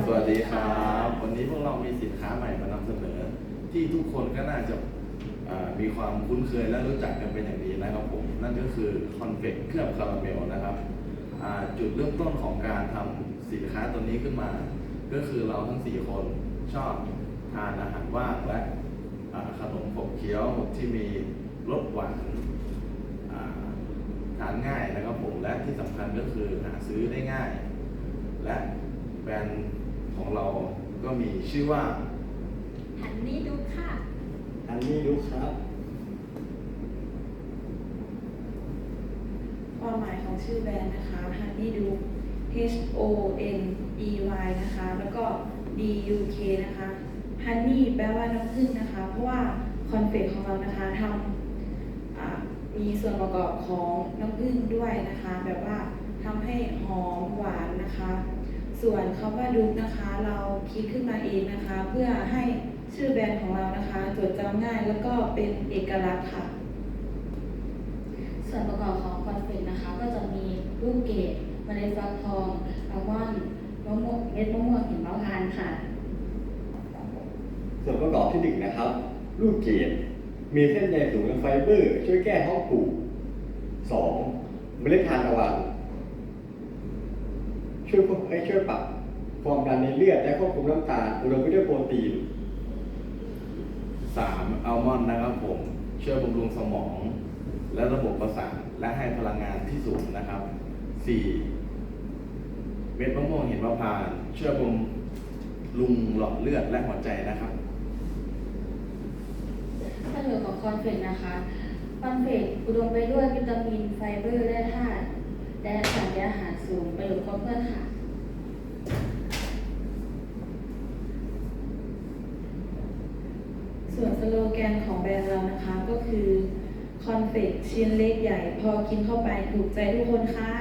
สวัสดีครับ วันนี้พวกเรามีสินค้าใหม่มานำเสนอ ที่ทุกคนก็น่าจะมีความคุ้นเคยและรู้จักกันเป็นอย่างดีนะครับผม นั่นก็คือคอนเฟกเคลือบคาราเมลนะครับ จุดเริ่มต้นของการทำสินค้าตัวนี้ขึ้นมา ก็คือเราทั้ง 4 คนชอบทานอาหารว่างและขนมขบเคี้ยวที่มีรสหวานทานง่ายนะครับผมและที่สำคัญก็คือหาซื้อได้ง่าย และแบรนด์ ของเราก็มีชื่อว่าหันนี้ดูค่ะ อันนี้รู้ครับ ความหมายของชื่อแบรนด์นะคะ Honey d u H O N E Y นะคะ แล้วก็ D U K นะคะ Honey แปลว่าน้ำผึ้งนะคะ เพราะว่าคอนเฟกของเรานะคะทำอ่ามีส่วนประกอบของน้ำผึ้งด้วยนะคะ แบบว่าทำให้หอมหวานนะคะ ส่วนคำว่าดุกนะคะ เราคิดขึ้นมาเองนะคะ เพื่อให้ชื่อแบรนด์ของเรานะคะ จดจำง่ายแล้วก็เป็นเอกลักษณ์ค่ะ ส่วนประกอบของคอนเฟกต์นะคะ ก็จะมีลูกเกดเมล็ดฟักทองอัลมอนด์มะม่วงเม็ดมะม่วงหิมพานต์ค่ะ ส่วนประกอบที่หนึ่งนะครับ ลูกเกดมีเส้นใยสูงและไฟเบอร์ ช่วยแก้ท้องผูกสองเมล็ดทานตะวัน ช่วยควบให้ช่วยปรับความดันในเลือดและควบคุมน้ำตาลอุดมไปด้วยโปรตีน 3. อัลมอนด์นะครับผมช่วยบำรุงสมอง และระบบประสาทและให้พลังงานที่สูงนะครับ 4. เม็ดมะม่วงหินมะพร้าวช่วยบำรุงหลอดเลือดและหัวใจนะครับประโยชน์ของคอนเฟกต์นะคะคอนเฟกต์อุดมไปด้วยวิตามินไฟเบอร์และธาตุ และสารอาหารสูงประโยชน์ครบถ้วนค่ะส่วนสโลแกนของแบรนด์เรานะคะก็คือ คอนเฟกชิ้นเล็กใหญ่ พอกินเข้าไปถูกใจทุกคนค่ะ